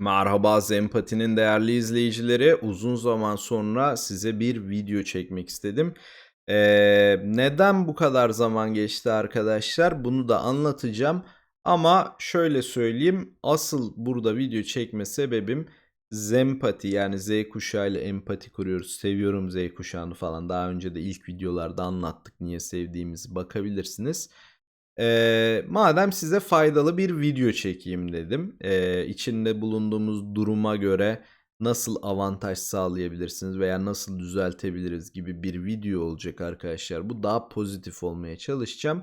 Merhaba Zempati'nin değerli izleyicileri. Uzun zaman sonra size bir video çekmek istedim. Ee, neden bu kadar zaman geçti arkadaşlar? Bunu da anlatacağım. Ama şöyle söyleyeyim. Asıl burada video çekme sebebim Zempati yani Z kuşağı ile empati kuruyoruz. Seviyorum Z kuşağını falan. Daha önce de ilk videolarda anlattık niye sevdiğimizi bakabilirsiniz. Ee, madem size faydalı bir video çekeyim dedim. Ee, içinde bulunduğumuz duruma göre nasıl avantaj sağlayabilirsiniz veya nasıl düzeltebiliriz gibi bir video olacak arkadaşlar. Bu daha pozitif olmaya çalışacağım.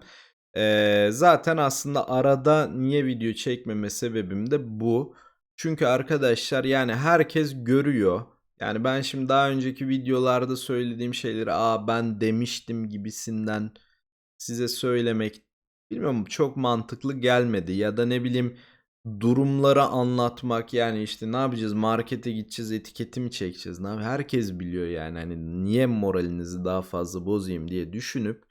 Ee, zaten aslında arada niye video çekmeme sebebim de bu. Çünkü arkadaşlar yani herkes görüyor. Yani ben şimdi daha önceki videolarda söylediğim şeyleri aa ben demiştim gibisinden size söylemek bilmiyorum çok mantıklı gelmedi ya da ne bileyim durumları anlatmak yani işte ne yapacağız markete gideceğiz etiketi mi çekeceğiz ne herkes biliyor yani hani niye moralinizi daha fazla bozayım diye düşünüp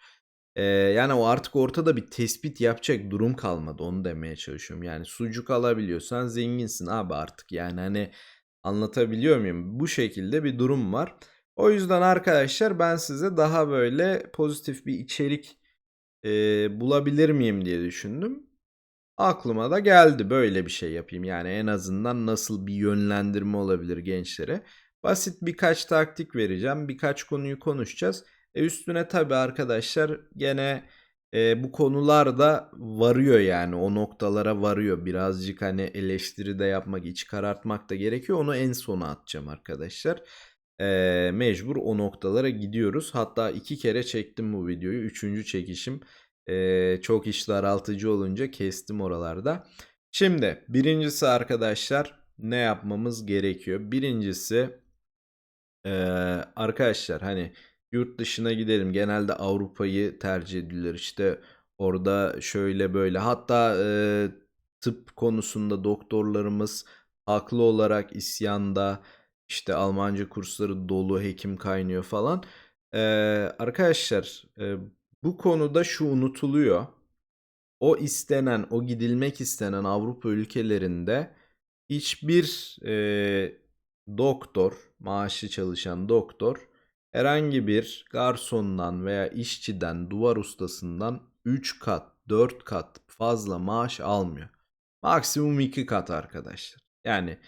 e, yani o artık ortada bir tespit yapacak durum kalmadı onu demeye çalışıyorum. Yani sucuk alabiliyorsan zenginsin abi artık yani hani anlatabiliyor muyum? Bu şekilde bir durum var. O yüzden arkadaşlar ben size daha böyle pozitif bir içerik e, bulabilir miyim diye düşündüm. Aklıma da geldi böyle bir şey yapayım. Yani en azından nasıl bir yönlendirme olabilir gençlere. Basit birkaç taktik vereceğim. Birkaç konuyu konuşacağız. E üstüne tabii arkadaşlar gene e, bu konular da varıyor yani o noktalara varıyor. Birazcık hani eleştiri de yapmak, iç karartmak da gerekiyor. Onu en sona atacağım arkadaşlar. E, mecbur o noktalara gidiyoruz. Hatta iki kere çektim bu videoyu. Üçüncü çekişim e, çok iş daraltıcı olunca kestim oralarda. Şimdi birincisi arkadaşlar ne yapmamız gerekiyor? Birincisi e, arkadaşlar hani yurt dışına gidelim. Genelde Avrupa'yı tercih edilir. İşte orada şöyle böyle. Hatta e, tıp konusunda doktorlarımız haklı olarak isyanda. İşte Almanca kursları dolu, hekim kaynıyor falan. E, arkadaşlar e, bu konuda şu unutuluyor. O istenen, o gidilmek istenen Avrupa ülkelerinde hiçbir e, doktor, maaşı çalışan doktor herhangi bir garsondan veya işçiden, duvar ustasından 3 kat, 4 kat fazla maaş almıyor. Maksimum 2 kat arkadaşlar. Yani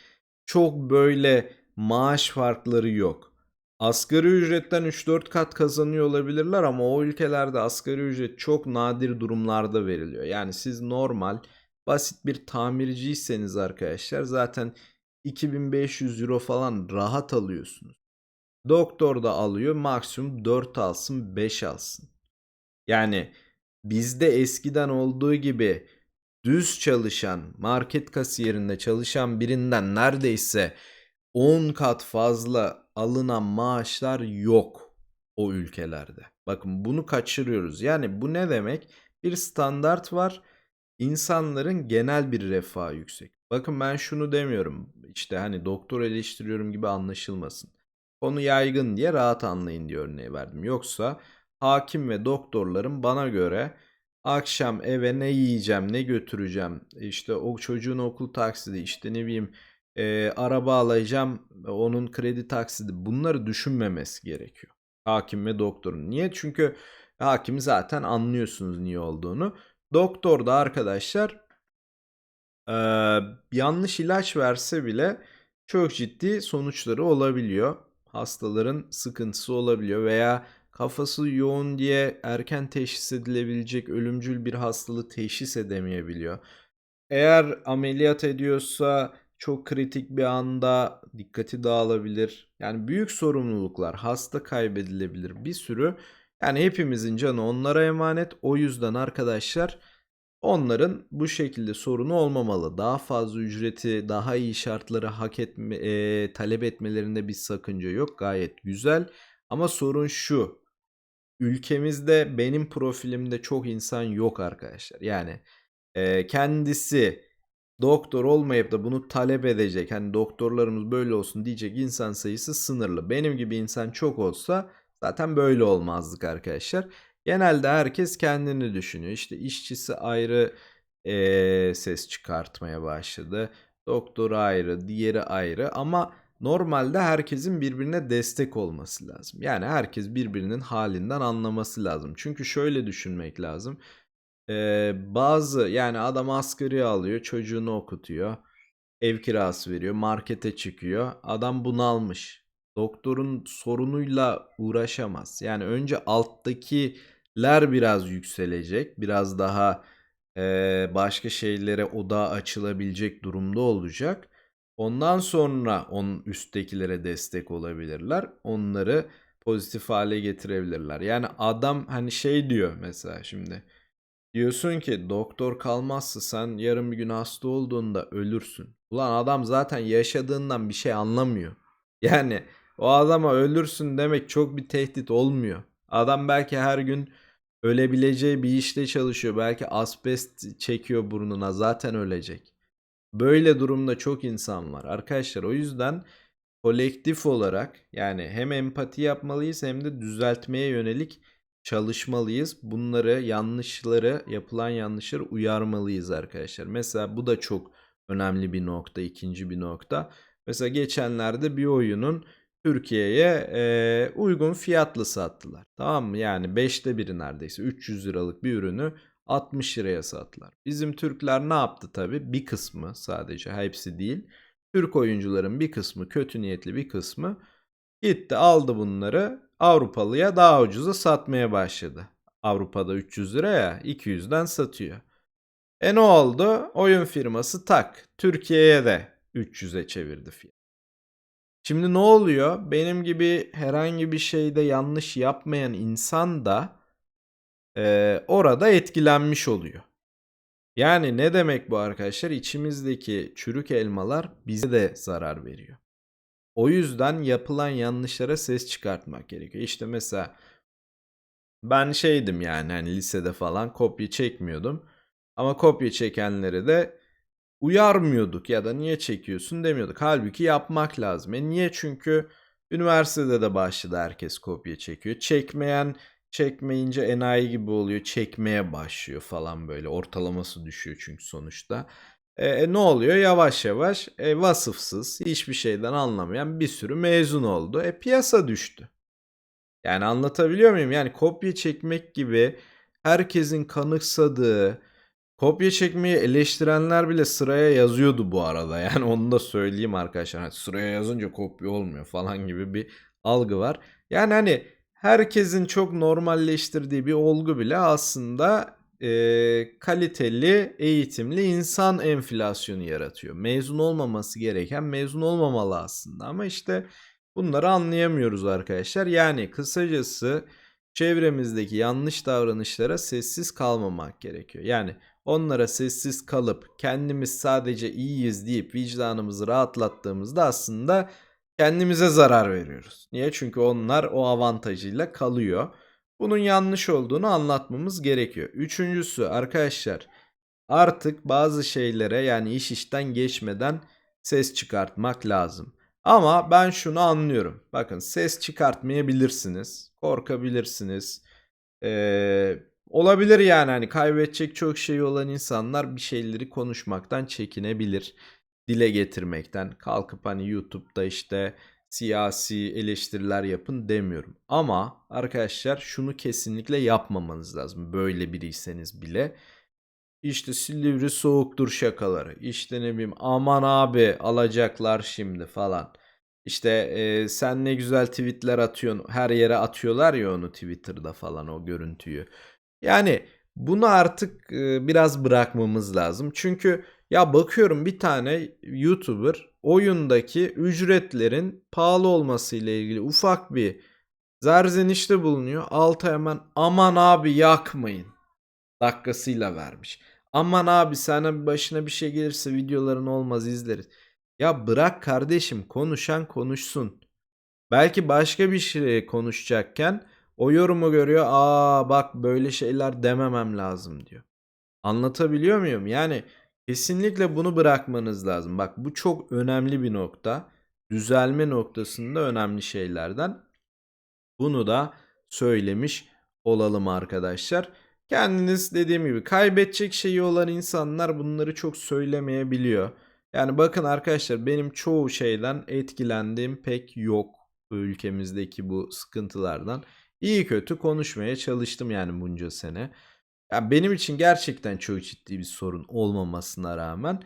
çok böyle maaş farkları yok. Asgari ücretten 3-4 kat kazanıyor olabilirler ama o ülkelerde asgari ücret çok nadir durumlarda veriliyor. Yani siz normal basit bir tamirciyseniz arkadaşlar zaten 2500 euro falan rahat alıyorsunuz. Doktor da alıyor maksimum 4 alsın 5 alsın. Yani bizde eskiden olduğu gibi düz çalışan market kasiyerinde çalışan birinden neredeyse 10 kat fazla alınan maaşlar yok o ülkelerde. Bakın bunu kaçırıyoruz. Yani bu ne demek? Bir standart var. İnsanların genel bir refahı yüksek. Bakın ben şunu demiyorum. İşte hani doktor eleştiriyorum gibi anlaşılmasın. Konu yaygın diye rahat anlayın diye örneği verdim. Yoksa hakim ve doktorların bana göre akşam eve ne yiyeceğim, ne götüreceğim, işte o çocuğun okul taksidi, işte ne bileyim e, araba alacağım onun kredi taksidi bunları düşünmemesi gerekiyor. Hakim ve doktorun. Niye? Çünkü hakim zaten anlıyorsunuz niye olduğunu. Doktor da arkadaşlar e, yanlış ilaç verse bile çok ciddi sonuçları olabiliyor. Hastaların sıkıntısı olabiliyor veya kafası yoğun diye erken teşhis edilebilecek ölümcül bir hastalığı teşhis edemeyebiliyor. Eğer ameliyat ediyorsa çok kritik bir anda dikkati dağılabilir. Yani büyük sorumluluklar, hasta kaybedilebilir bir sürü. Yani hepimizin canı onlara emanet. O yüzden arkadaşlar onların bu şekilde sorunu olmamalı. Daha fazla ücreti, daha iyi şartları hak etme, e, talep etmelerinde bir sakınca yok. Gayet güzel. Ama sorun şu. Ülkemizde benim profilimde çok insan yok arkadaşlar. Yani e, kendisi doktor olmayıp da bunu talep edecek hani doktorlarımız böyle olsun diyecek insan sayısı sınırlı. Benim gibi insan çok olsa zaten böyle olmazdık arkadaşlar. Genelde herkes kendini düşünüyor. İşte işçisi ayrı eee, ses çıkartmaya başladı. Doktoru ayrı, diğeri ayrı ama normalde herkesin birbirine destek olması lazım. Yani herkes birbirinin halinden anlaması lazım. Çünkü şöyle düşünmek lazım. Ee, bazı yani adam asgari alıyor, çocuğunu okutuyor, ev kirası veriyor, markete çıkıyor. Adam bunalmış. Doktorun sorunuyla uğraşamaz. Yani önce alttakiler biraz yükselecek, biraz daha eee, başka şeylere odağı açılabilecek durumda olacak. Ondan sonra onun üsttekilere destek olabilirler. Onları pozitif hale getirebilirler. Yani adam hani şey diyor mesela şimdi. Diyorsun ki doktor kalmazsa sen yarın bir gün hasta olduğunda ölürsün. Ulan adam zaten yaşadığından bir şey anlamıyor. Yani o adama ölürsün demek çok bir tehdit olmuyor. Adam belki her gün ölebileceği bir işte çalışıyor. Belki asbest çekiyor burnuna zaten ölecek. Böyle durumda çok insan var. Arkadaşlar o yüzden kolektif olarak yani hem empati yapmalıyız hem de düzeltmeye yönelik çalışmalıyız. Bunları yanlışları, yapılan yanlışları uyarmalıyız arkadaşlar. Mesela bu da çok önemli bir nokta, ikinci bir nokta. Mesela geçenlerde bir oyunun Türkiye'ye e, uygun fiyatlı sattılar. Tamam mı? Yani 5'te biri neredeyse 300 liralık bir ürünü 60 liraya sattılar. Bizim Türkler ne yaptı tabii? Bir kısmı sadece hepsi değil. Türk oyuncuların bir kısmı kötü niyetli bir kısmı gitti aldı bunları Avrupalıya daha ucuza satmaya başladı. Avrupa'da 300 liraya 200'den satıyor. E ne oldu? Oyun firması tak Türkiye'ye de 300'e çevirdi fiyat. Şimdi ne oluyor? Benim gibi herhangi bir şeyde yanlış yapmayan insan da e, orada etkilenmiş oluyor. Yani ne demek bu arkadaşlar? İçimizdeki çürük elmalar bize de zarar veriyor. O yüzden yapılan yanlışlara ses çıkartmak gerekiyor. İşte mesela ben şeydim yani hani lisede falan kopya çekmiyordum. Ama kopya çekenleri de uyarmıyorduk ya da niye çekiyorsun demiyorduk. Halbuki yapmak lazım. E niye? Çünkü üniversitede de başladı herkes kopya çekiyor. Çekmeyen çekmeyince enayi gibi oluyor. Çekmeye başlıyor falan böyle. Ortalaması düşüyor çünkü sonuçta. E, e, ne oluyor? Yavaş yavaş e, vasıfsız, hiçbir şeyden anlamayan bir sürü mezun oldu. E piyasa düştü. Yani anlatabiliyor muyum? Yani kopya çekmek gibi herkesin kanıksadığı, kopya çekmeyi eleştirenler bile sıraya yazıyordu bu arada. Yani onu da söyleyeyim arkadaşlar. Hani sıraya yazınca kopya olmuyor falan gibi bir algı var. Yani hani herkesin çok normalleştirdiği bir olgu bile aslında e, kaliteli, eğitimli insan enflasyonu yaratıyor. Mezun olmaması gereken mezun olmamalı aslında ama işte bunları anlayamıyoruz arkadaşlar. Yani kısacası çevremizdeki yanlış davranışlara sessiz kalmamak gerekiyor. Yani onlara sessiz kalıp kendimiz sadece iyiyiz deyip vicdanımızı rahatlattığımızda aslında kendimize zarar veriyoruz. Niye? Çünkü onlar o avantajıyla kalıyor. Bunun yanlış olduğunu anlatmamız gerekiyor. Üçüncüsü arkadaşlar artık bazı şeylere yani iş işten geçmeden ses çıkartmak lazım. Ama ben şunu anlıyorum. Bakın ses çıkartmayabilirsiniz. Korkabilirsiniz. Ee, olabilir yani hani kaybedecek çok şey olan insanlar bir şeyleri konuşmaktan çekinebilir. Dile getirmekten. Kalkıp hani YouTube'da işte siyasi eleştiriler yapın demiyorum. Ama arkadaşlar şunu kesinlikle yapmamanız lazım. Böyle biriyseniz bile. İşte Silivri soğuktur şakaları. İşte ne bileyim aman abi alacaklar şimdi falan. İşte e, sen ne güzel tweetler atıyorsun. Her yere atıyorlar ya onu Twitter'da falan o görüntüyü. Yani bunu artık e, biraz bırakmamız lazım. Çünkü ya bakıyorum bir tane YouTuber oyundaki ücretlerin pahalı olması ile ilgili ufak bir zerzenişte bulunuyor. Alta hemen aman abi yakmayın dakikasıyla vermiş. Aman abi sana başına bir şey gelirse videoların olmaz izleriz. Ya bırak kardeşim konuşan konuşsun. Belki başka bir şey konuşacakken o yorumu görüyor. Aa bak böyle şeyler dememem lazım diyor. Anlatabiliyor muyum? Yani Kesinlikle bunu bırakmanız lazım. Bak bu çok önemli bir nokta. Düzelme noktasında önemli şeylerden. Bunu da söylemiş olalım arkadaşlar. Kendiniz dediğim gibi kaybedecek şeyi olan insanlar bunları çok söylemeyebiliyor. Yani bakın arkadaşlar benim çoğu şeyden etkilendiğim pek yok ülkemizdeki bu sıkıntılardan. İyi kötü konuşmaya çalıştım yani bunca sene. Ya benim için gerçekten çok ciddi bir sorun olmamasına rağmen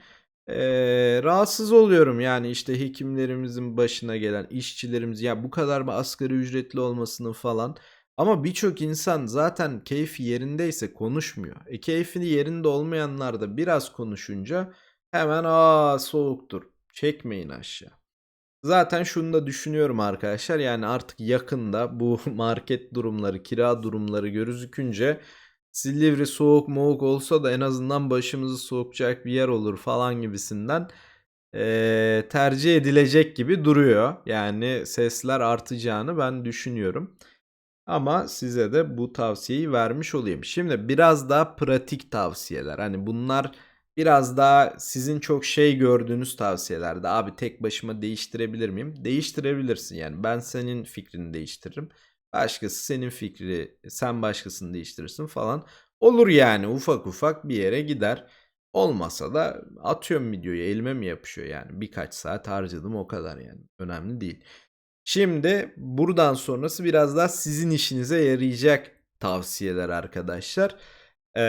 eee, rahatsız oluyorum. Yani işte hekimlerimizin başına gelen işçilerimiz ya bu kadar mı asgari ücretli olmasını falan. Ama birçok insan zaten keyfi yerindeyse konuşmuyor. E keyfini yerinde olmayanlar da biraz konuşunca hemen aa soğuktur. Çekmeyin aşağı. Zaten şunu da düşünüyorum arkadaşlar yani artık yakında bu market durumları, kira durumları gözükünce Silivri soğuk moğuk olsa da en azından başımızı soğukacak bir yer olur falan gibisinden eee, tercih edilecek gibi duruyor. Yani sesler artacağını ben düşünüyorum. Ama size de bu tavsiyeyi vermiş olayım. Şimdi biraz daha pratik tavsiyeler. Hani bunlar biraz daha sizin çok şey gördüğünüz tavsiyelerdi. Abi tek başıma değiştirebilir miyim? Değiştirebilirsin yani. Ben senin fikrini değiştiririm. Başkası senin fikri, sen başkasını değiştirirsin falan. Olur yani ufak ufak bir yere gider. Olmasa da atıyorum videoyu elime mi yapışıyor yani. Birkaç saat harcadım o kadar yani. Önemli değil. Şimdi buradan sonrası biraz daha sizin işinize yarayacak tavsiyeler arkadaşlar. Ee,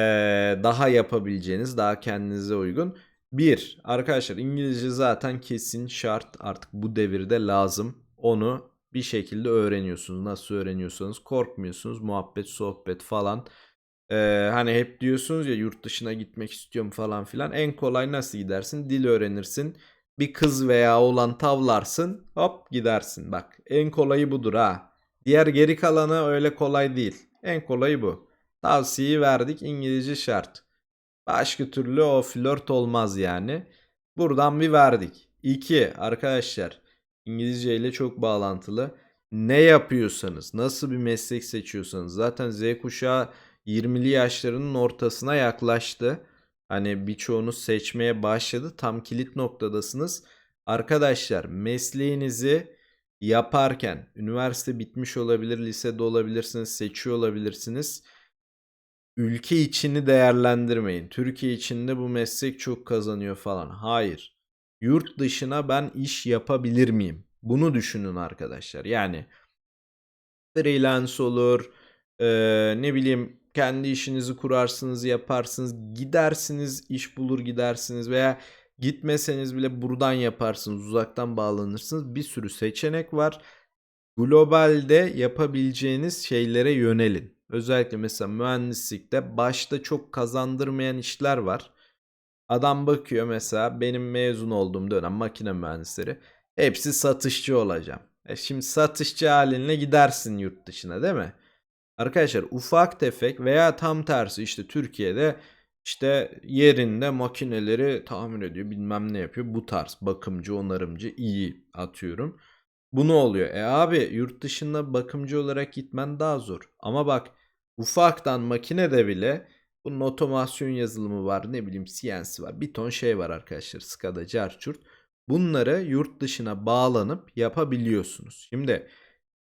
daha yapabileceğiniz, daha kendinize uygun. Bir, arkadaşlar İngilizce zaten kesin şart artık bu devirde lazım. Onu bir şekilde öğreniyorsunuz. Nasıl öğreniyorsanız korkmuyorsunuz. Muhabbet, sohbet falan. Ee, hani hep diyorsunuz ya yurt dışına gitmek istiyorum falan filan. En kolay nasıl gidersin? Dil öğrenirsin. Bir kız veya oğlan tavlarsın. Hop gidersin. Bak en kolayı budur ha. Diğer geri kalanı öyle kolay değil. En kolayı bu. Tavsiyeyi verdik. İngilizce şart. Başka türlü o flört olmaz yani. Buradan bir verdik. 2. Arkadaşlar İngilizce ile çok bağlantılı. Ne yapıyorsanız, nasıl bir meslek seçiyorsanız zaten Z kuşağı 20'li yaşlarının ortasına yaklaştı. Hani birçoğunuz seçmeye başladı. Tam kilit noktadasınız. Arkadaşlar mesleğinizi yaparken üniversite bitmiş olabilir, lisede olabilirsiniz, seçiyor olabilirsiniz. Ülke içini değerlendirmeyin. Türkiye içinde bu meslek çok kazanıyor falan. Hayır. Yurt dışına ben iş yapabilir miyim? Bunu düşünün arkadaşlar. Yani freelance olur, eee, ne bileyim kendi işinizi kurarsınız, yaparsınız, gidersiniz, iş bulur gidersiniz veya gitmeseniz bile buradan yaparsınız, uzaktan bağlanırsınız. Bir sürü seçenek var. Globalde yapabileceğiniz şeylere yönelin. Özellikle mesela mühendislikte başta çok kazandırmayan işler var. Adam bakıyor mesela benim mezun olduğum dönem makine mühendisleri hepsi satışçı olacağım. E şimdi satışçı haline gidersin yurt dışına değil mi? Arkadaşlar ufak tefek veya tam tersi işte Türkiye'de işte yerinde makineleri tamir ediyor bilmem ne yapıyor. Bu tarz bakımcı onarımcı iyi atıyorum. Bu ne oluyor? E abi yurt dışında bakımcı olarak gitmen daha zor. Ama bak ufaktan makinede bile bunun otomasyon yazılımı var ne bileyim CNC var bir ton şey var arkadaşlar SCADA, Carchurt. Bunları yurt dışına bağlanıp yapabiliyorsunuz. Şimdi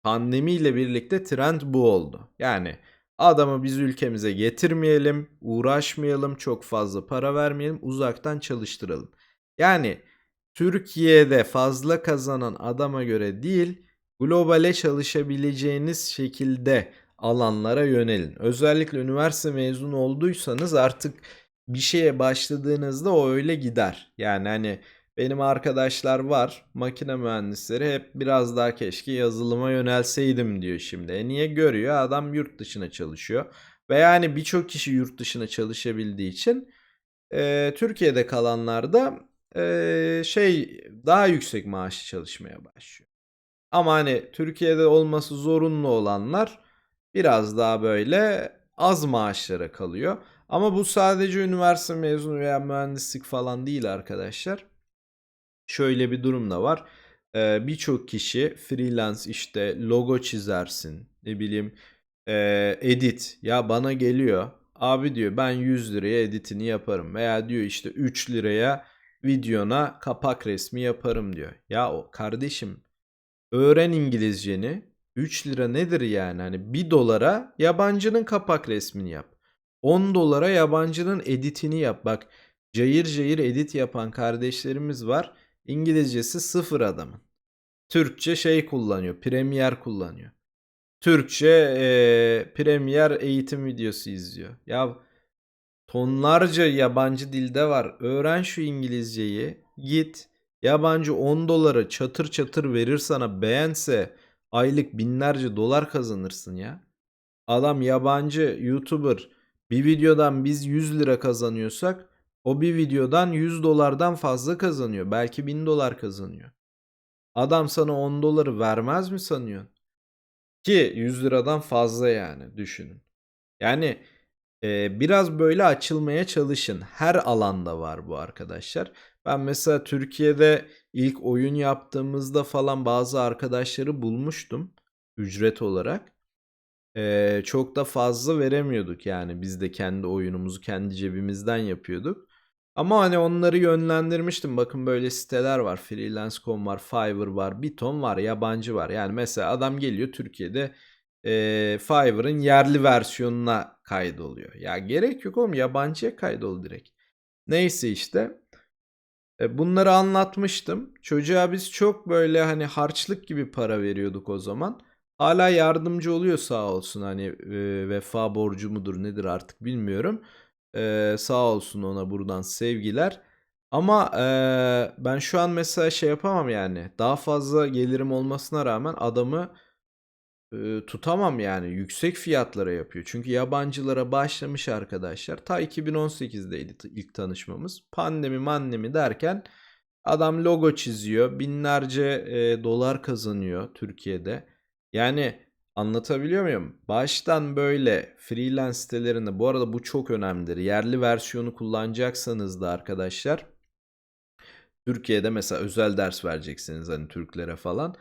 pandemiyle birlikte trend bu oldu. Yani adamı biz ülkemize getirmeyelim, uğraşmayalım, çok fazla para vermeyelim, uzaktan çalıştıralım. Yani Türkiye'de fazla kazanan adama göre değil, globale çalışabileceğiniz şekilde alanlara yönelin. Özellikle üniversite mezunu olduysanız artık bir şeye başladığınızda o öyle gider. Yani hani benim arkadaşlar var makine mühendisleri hep biraz daha keşke yazılıma yönelseydim diyor şimdi. E niye görüyor adam yurt dışına çalışıyor. Ve yani birçok kişi yurt dışına çalışabildiği için e, Türkiye'de kalanlar da e, şey daha yüksek maaşlı çalışmaya başlıyor. Ama hani Türkiye'de olması zorunlu olanlar biraz daha böyle az maaşlara kalıyor. Ama bu sadece üniversite mezunu veya mühendislik falan değil arkadaşlar. Şöyle bir durum da var. Ee, Birçok kişi freelance işte logo çizersin. Ne bileyim ee, edit. Ya bana geliyor. Abi diyor ben 100 liraya editini yaparım. Veya diyor işte 3 liraya videona kapak resmi yaparım diyor. Ya o kardeşim öğren İngilizceni. 3 lira nedir yani? Hani 1 dolara yabancının kapak resmini yap. 10 dolara yabancının editini yap. Bak cayır cayır edit yapan kardeşlerimiz var. İngilizcesi sıfır adamın. Türkçe şey kullanıyor. Premiere kullanıyor. Türkçe eee Premiere eğitim videosu izliyor. Ya tonlarca yabancı dilde var. Öğren şu İngilizceyi. Git. Yabancı 10 dolara çatır çatır verir sana beğense aylık binlerce dolar kazanırsın ya. Adam yabancı YouTuber bir videodan biz 100 lira kazanıyorsak o bir videodan 100 dolardan fazla kazanıyor. Belki 1000 dolar kazanıyor. Adam sana 10 doları vermez mi sanıyorsun? Ki 100 liradan fazla yani düşünün. Yani e, biraz böyle açılmaya çalışın. Her alanda var bu arkadaşlar. Ben mesela Türkiye'de ilk oyun yaptığımızda falan bazı arkadaşları bulmuştum ücret olarak. E, çok da fazla veremiyorduk yani biz de kendi oyunumuzu kendi cebimizden yapıyorduk. Ama hani onları yönlendirmiştim. Bakın böyle siteler var. Freelance.com var, Fiverr var, bir var, yabancı var. Yani mesela adam geliyor Türkiye'de e, Fiverr'ın yerli versiyonuna kaydoluyor. Ya gerek yok oğlum yabancıya kaydol direkt. Neyse işte. E, bunları anlatmıştım. Çocuğa biz çok böyle hani harçlık gibi para veriyorduk o zaman. Hala yardımcı oluyor sağ olsun hani e, vefa borcu mudur nedir artık bilmiyorum. E, sağ olsun ona buradan sevgiler. Ama e, ben şu an mesela şey yapamam yani. Daha fazla gelirim olmasına rağmen adamı e, tutamam yani. Yüksek fiyatlara yapıyor. Çünkü yabancılara başlamış arkadaşlar. Ta 2018'deydi ilk tanışmamız. Pandemi mannemi derken adam logo çiziyor. Binlerce e, dolar kazanıyor Türkiye'de. Yani anlatabiliyor muyum? Baştan böyle freelance sitelerinde bu arada bu çok önemlidir. Yerli versiyonu kullanacaksanız da arkadaşlar Türkiye'de mesela özel ders vereceksiniz hani Türklere falan.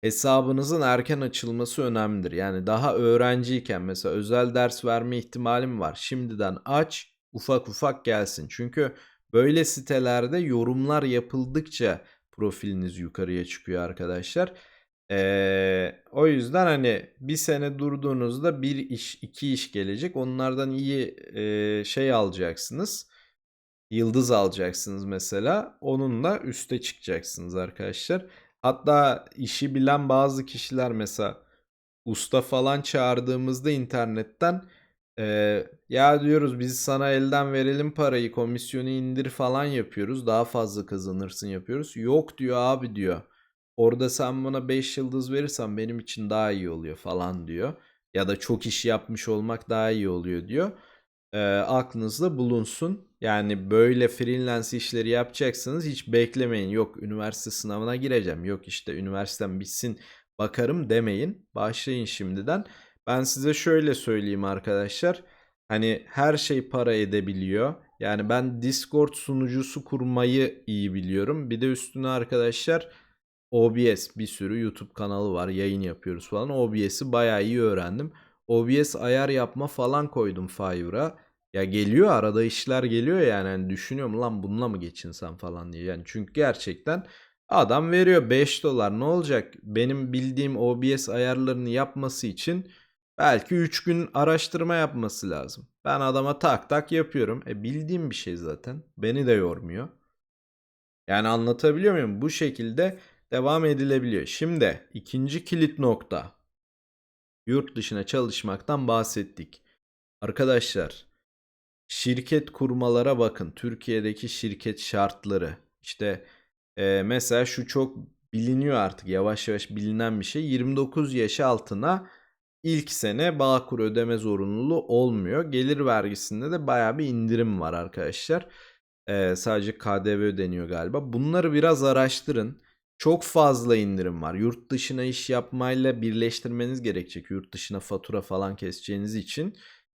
Hesabınızın erken açılması önemlidir. Yani daha öğrenciyken mesela özel ders verme ihtimalim var. Şimdiden aç, ufak ufak gelsin. Çünkü böyle sitelerde yorumlar yapıldıkça profiliniz yukarıya çıkıyor arkadaşlar. Ee, o yüzden hani bir sene durduğunuzda bir iş, iki iş gelecek. Onlardan iyi e, şey alacaksınız. Yıldız alacaksınız mesela. Onunla üste çıkacaksınız arkadaşlar. Hatta işi bilen bazı kişiler mesela usta falan çağırdığımızda internetten e, ya diyoruz biz sana elden verelim parayı komisyonu indir falan yapıyoruz. Daha fazla kazanırsın yapıyoruz. Yok diyor abi diyor. Orada sen bana 5 yıldız verirsen benim için daha iyi oluyor falan diyor. Ya da çok iş yapmış olmak daha iyi oluyor diyor. E, aklınızda bulunsun. Yani böyle freelance işleri yapacaksanız hiç beklemeyin. Yok üniversite sınavına gireceğim. Yok işte üniversitem bitsin bakarım demeyin. Başlayın şimdiden. Ben size şöyle söyleyeyim arkadaşlar. Hani her şey para edebiliyor. Yani ben Discord sunucusu kurmayı iyi biliyorum. Bir de üstüne arkadaşlar OBS bir sürü YouTube kanalı var. Yayın yapıyoruz falan. OBS'i bayağı iyi öğrendim. OBS ayar yapma falan koydum Fiverr'a. Ya geliyor arada işler geliyor yani. yani düşünüyorum lan bununla mı geçinsem falan diye. Yani çünkü gerçekten adam veriyor 5 dolar ne olacak? Benim bildiğim OBS ayarlarını yapması için belki 3 gün araştırma yapması lazım. Ben adama tak tak yapıyorum. E bildiğim bir şey zaten. Beni de yormuyor. Yani anlatabiliyor muyum? Bu şekilde devam edilebiliyor. Şimdi ikinci kilit nokta. Yurt dışına çalışmaktan bahsettik. Arkadaşlar şirket kurmalara bakın. Türkiye'deki şirket şartları. İşte e, mesela şu çok biliniyor artık yavaş yavaş bilinen bir şey. 29 yaş altına ilk sene Bağkur ödeme zorunluluğu olmuyor. Gelir vergisinde de baya bir indirim var arkadaşlar. E, sadece KDV ödeniyor galiba. Bunları biraz araştırın. Çok fazla indirim var. Yurt dışına iş yapmayla birleştirmeniz gerekecek. Yurt dışına fatura falan keseceğiniz için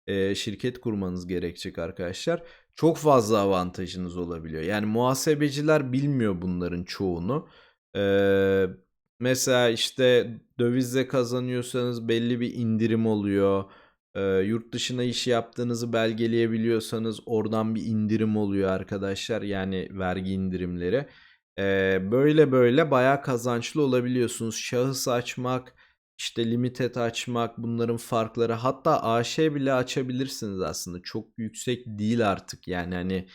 e, şirket kurmanız gerekecek arkadaşlar. Çok fazla avantajınız olabiliyor. Yani muhasebeciler bilmiyor bunların çoğunu. Ee, mesela işte dövizle kazanıyorsanız belli bir indirim oluyor. Ee, yurt dışına iş yaptığınızı belgeleyebiliyorsanız oradan bir indirim oluyor arkadaşlar. Yani vergi indirimleri. Ee, böyle böyle bayağı kazançlı olabiliyorsunuz. Şahıs açmak, işte limited açmak bunların farkları hatta AŞ bile açabilirsiniz aslında çok yüksek değil artık yani hani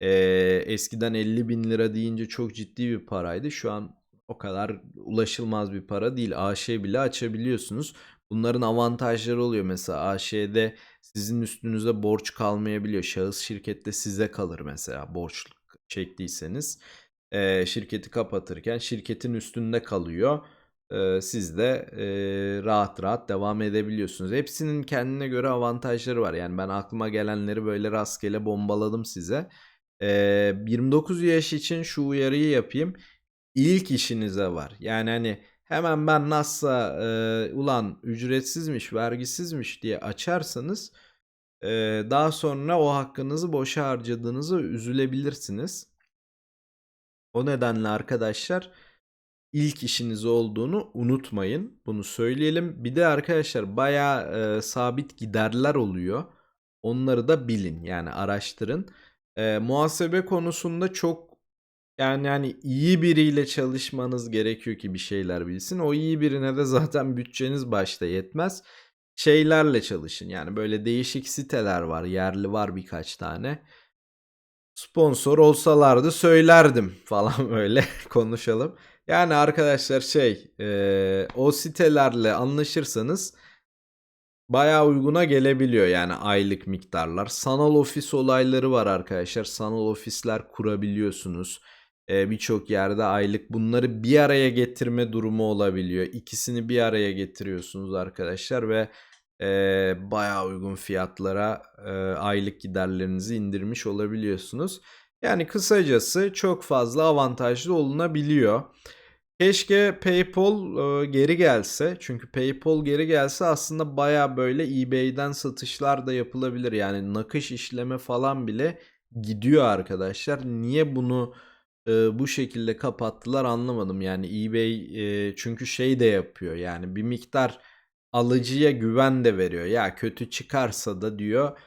Ee, eskiden 50 bin lira deyince çok ciddi bir paraydı. Şu an o kadar ulaşılmaz bir para değil. AŞ bile açabiliyorsunuz. Bunların avantajları oluyor. Mesela AŞ'de sizin üstünüze borç kalmayabiliyor. Şahıs şirkette size kalır mesela borç çektiyseniz. Ee, şirketi kapatırken şirketin üstünde kalıyor. Siz de rahat rahat devam edebiliyorsunuz. Hepsinin kendine göre avantajları var. Yani ben aklıma gelenleri böyle rastgele bombaladım size. Ee, 29 yaş için şu uyarıyı yapayım. İlk işinize var. Yani hani hemen ben nasılsa e, ulan ücretsizmiş, vergisizmiş diye açarsanız daha sonra o hakkınızı boşa harcadığınızı üzülebilirsiniz. O nedenle arkadaşlar ilk işiniz olduğunu unutmayın. Bunu söyleyelim. Bir de arkadaşlar bayağı e, sabit giderler oluyor. Onları da bilin. Yani araştırın. E, muhasebe konusunda çok yani yani iyi biriyle çalışmanız gerekiyor ki bir şeyler bilsin. O iyi birine de zaten bütçeniz başta yetmez. Şeylerle çalışın. Yani böyle değişik siteler var. Yerli var birkaç tane. Sponsor olsalardı söylerdim falan böyle konuşalım. Yani arkadaşlar şey e, o sitelerle anlaşırsanız bayağı uyguna gelebiliyor yani aylık miktarlar. Sanal ofis olayları var arkadaşlar. Sanal ofisler kurabiliyorsunuz. E, Birçok yerde aylık bunları bir araya getirme durumu olabiliyor. İkisini bir araya getiriyorsunuz arkadaşlar ve e, bayağı uygun fiyatlara e, aylık giderlerinizi indirmiş olabiliyorsunuz. Yani kısacası çok fazla avantajlı olunabiliyor. Keşke PayPal e, geri gelse. Çünkü PayPal geri gelse aslında baya böyle eBay'den satışlar da yapılabilir. Yani nakış işleme falan bile gidiyor arkadaşlar. Niye bunu e, bu şekilde kapattılar anlamadım. Yani eBay e, çünkü şey de yapıyor. Yani bir miktar alıcıya güven de veriyor. Ya kötü çıkarsa da diyor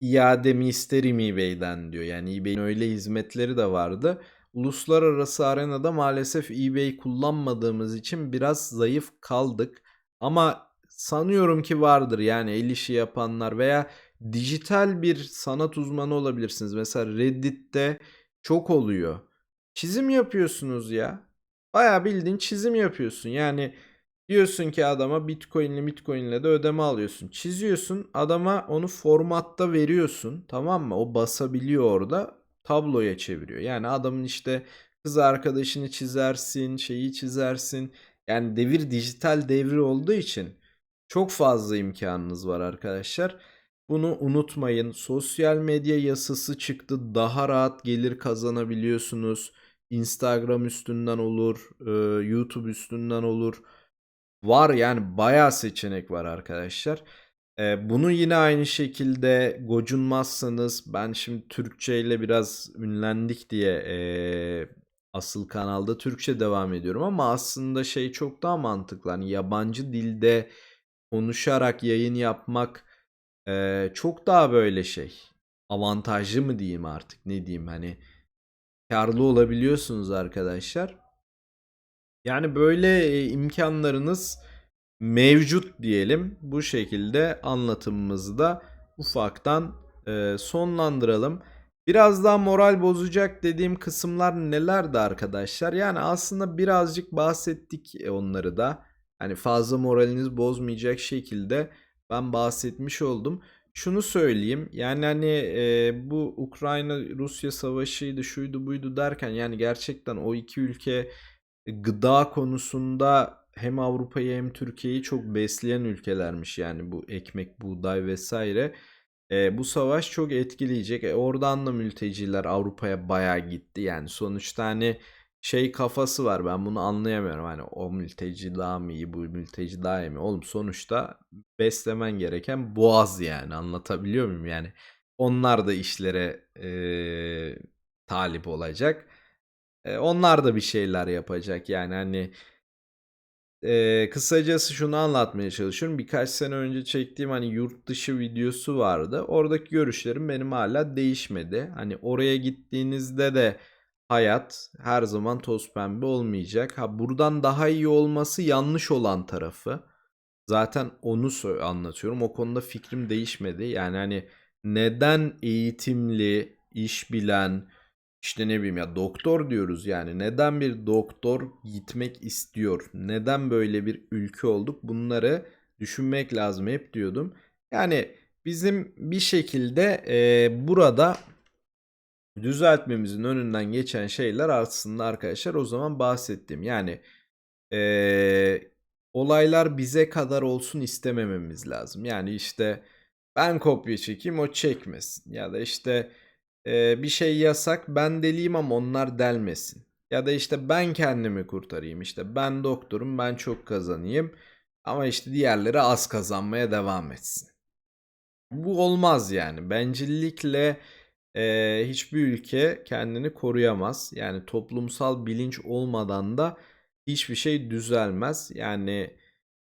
iademi isterim eBay'den diyor. Yani eBay'in öyle hizmetleri de vardı. Uluslararası arenada maalesef eBay kullanmadığımız için biraz zayıf kaldık. Ama sanıyorum ki vardır yani el işi yapanlar veya dijital bir sanat uzmanı olabilirsiniz. Mesela Reddit'te çok oluyor. Çizim yapıyorsunuz ya. Bayağı bildiğin çizim yapıyorsun. Yani diyorsun ki adama Bitcoin'le Bitcoin'le de ödeme alıyorsun. Çiziyorsun adama onu formatta veriyorsun. Tamam mı? O basabiliyor orada tabloya çeviriyor. Yani adamın işte kız arkadaşını çizersin, şeyi çizersin. Yani devir dijital devri olduğu için çok fazla imkanınız var arkadaşlar. Bunu unutmayın. Sosyal medya yasası çıktı. Daha rahat gelir kazanabiliyorsunuz. Instagram üstünden olur, e, YouTube üstünden olur. Var yani bayağı seçenek var arkadaşlar. E, bunu yine aynı şekilde gocunmazsanız ben şimdi Türkçe ile biraz ünlendik diye e, asıl kanalda Türkçe devam ediyorum ama aslında şey çok daha mantıklı. Hani yabancı dilde konuşarak yayın yapmak e, çok daha böyle şey avantajlı mı diyeyim artık ne diyeyim hani karlı olabiliyorsunuz arkadaşlar. Yani böyle e, imkanlarınız mevcut diyelim. Bu şekilde anlatımımızı da ufaktan e, sonlandıralım. Biraz daha moral bozacak dediğim kısımlar nelerdi arkadaşlar? Yani aslında birazcık bahsettik onları da. Hani fazla moraliniz bozmayacak şekilde ben bahsetmiş oldum. Şunu söyleyeyim yani hani e, bu Ukrayna-Rusya savaşıydı şuydu buydu derken yani gerçekten o iki ülke gıda konusunda hem Avrupa'yı hem Türkiye'yi çok besleyen ülkelermiş yani bu ekmek, buğday vesaire. E, bu savaş çok etkileyecek. E, oradan da mülteciler Avrupa'ya bayağı gitti. Yani sonuçta hani şey kafası var ben bunu anlayamıyorum. Hani o mülteci daha mı iyi bu mülteci daha iyi mi? Oğlum sonuçta beslemen gereken boğaz yani anlatabiliyor muyum? Yani onlar da işlere e, talip olacak. E, onlar da bir şeyler yapacak yani hani Eee, kısacası şunu anlatmaya çalışıyorum. Birkaç sene önce çektiğim hani yurt dışı videosu vardı. Oradaki görüşlerim benim hala değişmedi. Hani oraya gittiğinizde de hayat her zaman toz pembe olmayacak. Ha buradan daha iyi olması yanlış olan tarafı. Zaten onu anlatıyorum. O konuda fikrim değişmedi. Yani hani neden eğitimli, iş bilen, işte ne bileyim ya doktor diyoruz yani. Neden bir doktor gitmek istiyor? Neden böyle bir ülke olduk? Bunları düşünmek lazım hep diyordum. Yani bizim bir şekilde e, burada düzeltmemizin önünden geçen şeyler aslında arkadaşlar o zaman bahsettiğim. Yani e, olaylar bize kadar olsun istemememiz lazım. Yani işte ben kopya çekeyim o çekmesin. Ya da işte e, bir şey yasak ben deliyim ama onlar delmesin. Ya da işte ben kendimi kurtarayım. İşte ben doktorum ben çok kazanayım. Ama işte diğerleri az kazanmaya devam etsin. Bu olmaz yani. Bencillikle e, hiçbir ülke kendini koruyamaz. Yani toplumsal bilinç olmadan da hiçbir şey düzelmez. Yani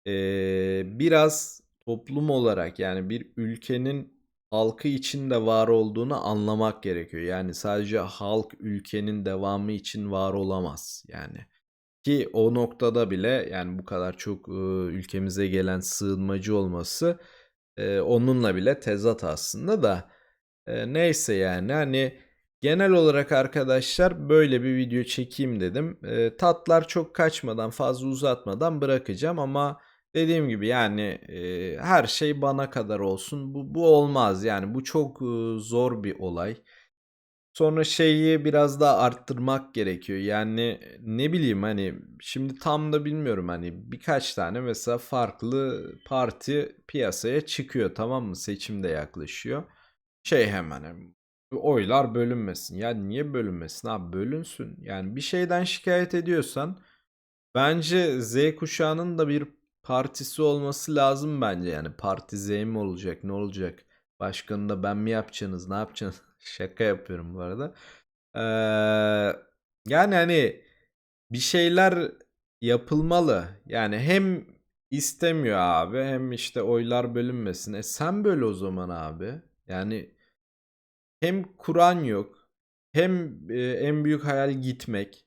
e, biraz toplum olarak yani bir ülkenin halkı için de var olduğunu anlamak gerekiyor. Yani sadece halk ülkenin devamı için var olamaz. Yani ki o noktada bile yani bu kadar çok e, ülkemize gelen sığınmacı olması e, onunla bile tezat aslında da e, neyse yani hani genel olarak arkadaşlar böyle bir video çekeyim dedim. E, tatlar çok kaçmadan fazla uzatmadan bırakacağım ama dediğim gibi yani e, her şey bana kadar olsun bu, bu olmaz yani bu çok e, zor bir olay. Sonra şeyi biraz daha arttırmak gerekiyor. Yani ne bileyim hani şimdi tam da bilmiyorum hani birkaç tane mesela farklı parti piyasaya çıkıyor tamam mı? Seçim de yaklaşıyor. Şey hemen oylar bölünmesin. Ya niye bölünmesin abi bölünsün. Yani bir şeyden şikayet ediyorsan bence Z kuşağının da bir partisi olması lazım bence. Yani parti Z mi olacak ne olacak? Başkanı da ben mi yapacaksınız ne yapacaksınız? Şaka yapıyorum bu arada. Ee, yani hani bir şeyler yapılmalı. Yani hem istemiyor abi hem işte oylar bölünmesin. E sen böyle o zaman abi. Yani hem Kur'an yok hem e, en büyük hayal gitmek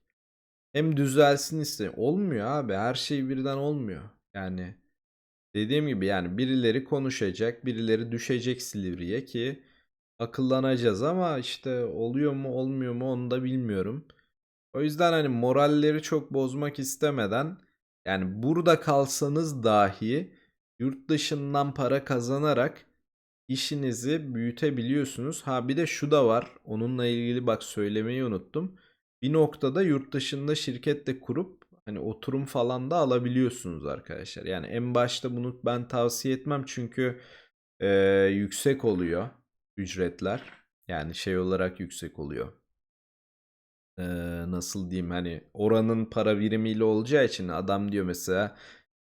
hem düzelsin istiyor. Olmuyor abi. Her şey birden olmuyor. Yani dediğim gibi yani birileri konuşacak, birileri düşecek Silivri'ye ki akıllanacağız ama işte oluyor mu olmuyor mu onu da bilmiyorum. O yüzden hani moralleri çok bozmak istemeden yani burada kalsanız dahi yurt dışından para kazanarak işinizi büyütebiliyorsunuz. Ha bir de şu da var. Onunla ilgili bak söylemeyi unuttum. Bir noktada yurt dışında şirket de kurup hani oturum falan da alabiliyorsunuz arkadaşlar. Yani en başta bunu ben tavsiye etmem çünkü e, yüksek oluyor ücretler. Yani şey olarak yüksek oluyor. Ee, nasıl diyeyim hani oranın para birimiyle olacağı için adam diyor mesela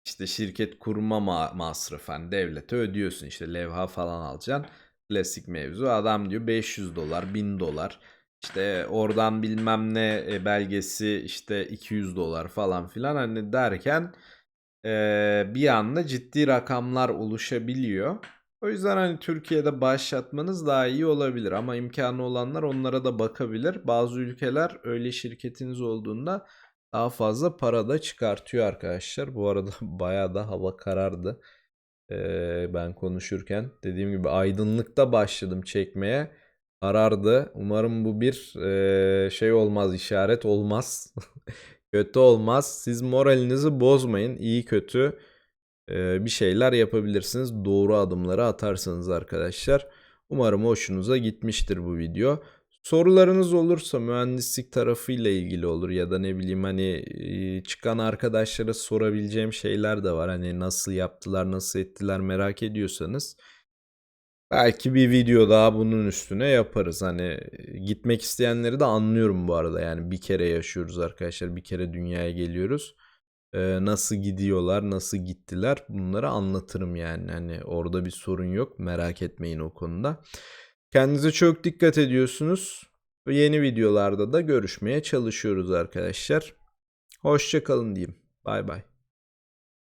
işte şirket kurma ma- masrafı hani devlete ödüyorsun işte levha falan alacaksın. Klasik mevzu adam diyor 500 dolar 1000 dolar işte oradan bilmem ne e, belgesi işte 200 dolar falan filan hani derken e, bir anda ciddi rakamlar oluşabiliyor. O yüzden hani Türkiye'de başlatmanız daha iyi olabilir ama imkanı olanlar onlara da bakabilir. Bazı ülkeler öyle şirketiniz olduğunda daha fazla para da çıkartıyor arkadaşlar. Bu arada bayağı da hava karardı. Ee, ben konuşurken dediğim gibi aydınlıkta başladım çekmeye. Karardı. Umarım bu bir e, şey olmaz, işaret olmaz. kötü olmaz. Siz moralinizi bozmayın. İyi kötü e, bir şeyler yapabilirsiniz. Doğru adımları atarsanız arkadaşlar. Umarım hoşunuza gitmiştir bu video. Sorularınız olursa mühendislik tarafıyla ilgili olur ya da ne bileyim hani çıkan arkadaşlara sorabileceğim şeyler de var. Hani nasıl yaptılar, nasıl ettiler merak ediyorsanız belki bir video daha bunun üstüne yaparız. Hani gitmek isteyenleri de anlıyorum bu arada. Yani bir kere yaşıyoruz arkadaşlar. Bir kere dünyaya geliyoruz. Ee, nasıl gidiyorlar, nasıl gittiler bunları anlatırım yani. Hani orada bir sorun yok. Merak etmeyin o konuda. Kendinize çok dikkat ediyorsunuz. Yeni videolarda da görüşmeye çalışıyoruz arkadaşlar. Hoşçakalın diyeyim. Bay bay.